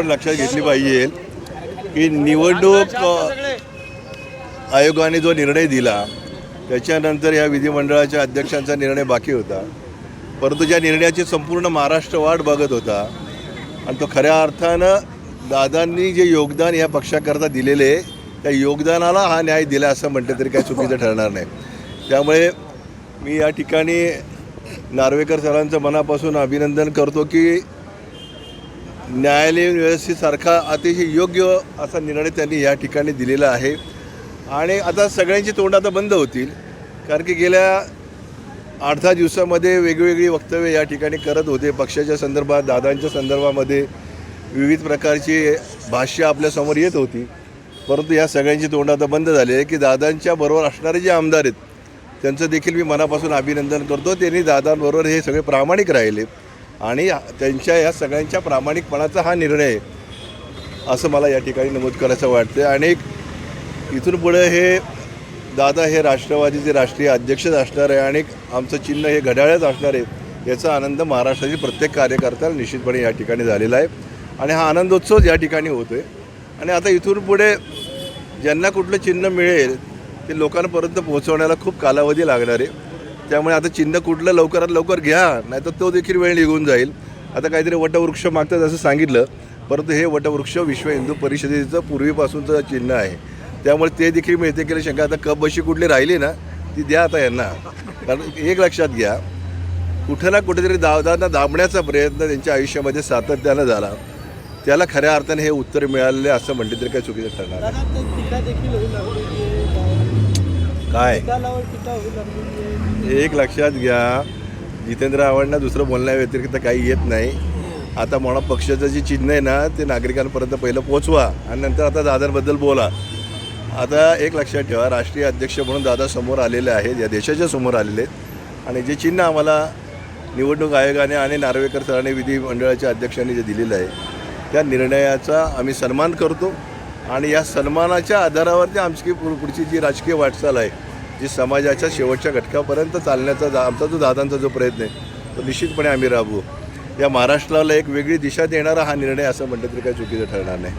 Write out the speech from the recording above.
पण लक्षात घेतली पाहिजे की निवडणूक आयोगाने जो निर्णय दिला त्याच्यानंतर या विधिमंडळाच्या अध्यक्षांचा निर्णय बाकी होता. परंतु ज्या निर्णयाची संपूर्ण महाराष्ट्र वाट बघत होता आणि तो खऱ्या अर्थानं दादांनी जे योगदान या पक्षाकरता दिलेले त्या योगदानाला हा न्याय दिला असं म्हटलं तरी काही चुकीचं ठरणार नाही. त्यामुळे मी या ठिकाणी नार्वेकर सरांचं मनापासून अभिनंदन करतो की न्यायालयीन व्यवस्थेसारखा अतिशय योग्य असा निर्णय त्यांनी या ठिकाणी दिलेला आहे. आणि आता सगळ्यांची तोंड आता बंद होतील कारण की गेल्या आठ दहा दिवसामध्ये वेगवेगळी वक्तव्य या ठिकाणी करत होते. पक्षाच्या संदर्भात दादांच्या संदर्भामध्ये विविध प्रकारची भाष्य आपल्यासमोर येत होती. परंतु या सगळ्यांची तोंड आता बंद झाली आहे की दादांच्या बरोबर असणारे जे आमदार आहेत त्यांचं देखील मी मनापासून अभिनंदन करतो. त्यांनी दादांबरोबर हे सगळे प्रामाणिक राहिले. आणि त्यांच्या या सगळ्यांच्या प्रामाणिकपणाचा हा निर्णय आहे असं मला या ठिकाणी नमूद करायचं वाटतं आणि इथून पुढे हे दादा हे राष्ट्रवादीचे राष्ट्रीय अध्यक्षच असणार आहे आणि आमचं चिन्ह हे घड्याळच असणार आहे याचा आनंद महाराष्ट्रातील प्रत्येक कार्यकर्त्याला निश्चितपणे या ठिकाणी झालेला आहे. आणि हा आनंदोत्सव या ठिकाणी होतो आहे आणि आता इथून पुढे ज्यांना कुठलं चिन्ह मिळेल ते लोकांपर्यंत पोहोचवण्याला खूप कालावधी लागणार आहे. त्यामुळे आता चिन्ह कुठलं लवकरात लवकर घ्या नाही तर तो देखील वेळ निघून जाईल. आता काहीतरी वटवृक्ष मागतात असं सांगितलं परंतु हे वटवृक्ष विश्व हिंदू परिषदेचं पूर्वीपासूनचं चिन्ह आहे. त्यामुळे ते देखील मिळते केलं शंका आता कप बशी कुठली राहिली ना ती द्या आता यांना. कारण एक लक्षात घ्या कुठं ना कुठेतरी दावदांना दाबण्याचा प्रयत्न त्यांच्या आयुष्यामध्ये सातत्यानं झाला. त्याला खऱ्या अर्थाने हे उत्तर मिळालेले असं म्हटलं तरी काही चुकीचं ठरणार काय? एक लक्षात घ्या. जितेंद्र आव्हाडना दुसरं बोलण्या व्यतिरिक्त काही येत नाही. आता म्हणा पक्षाचं जे चिन्ह आहे ना ते नागरिकांपर्यंत पहिलं पोचवा आणि नंतर आता दादांबद्दल बोला. आता एक लक्षात ठेवा राष्ट्रीय अध्यक्ष म्हणून दादा समोर आलेले आहेत या देशाच्या समोर आलेले आहेत. आणि जे चिन्ह आम्हाला निवडणूक आयोगाने आणि नार्वेकर सरांनी विधिमंडळाच्या अध्यक्षांनी जे दिलेलं आहे त्या निर्णयाचा आम्ही सन्मान करतो. आणि या सन्मानाच्या आधारावरती आमची पुढची जी राजकीय वाटचाल आहे जी समाजाच्या शेवटच्या घटकापर्यंत चालण्याचा जा- आमचा जो दादांचा जो प्रयत्न आहे तो निश्चितपणे आम्ही राबवू. या महाराष्ट्राला एक वेगळी दिशा देणारा हा निर्णय असं म्हटलं तरी काही चुकीचं ठरणार नाही.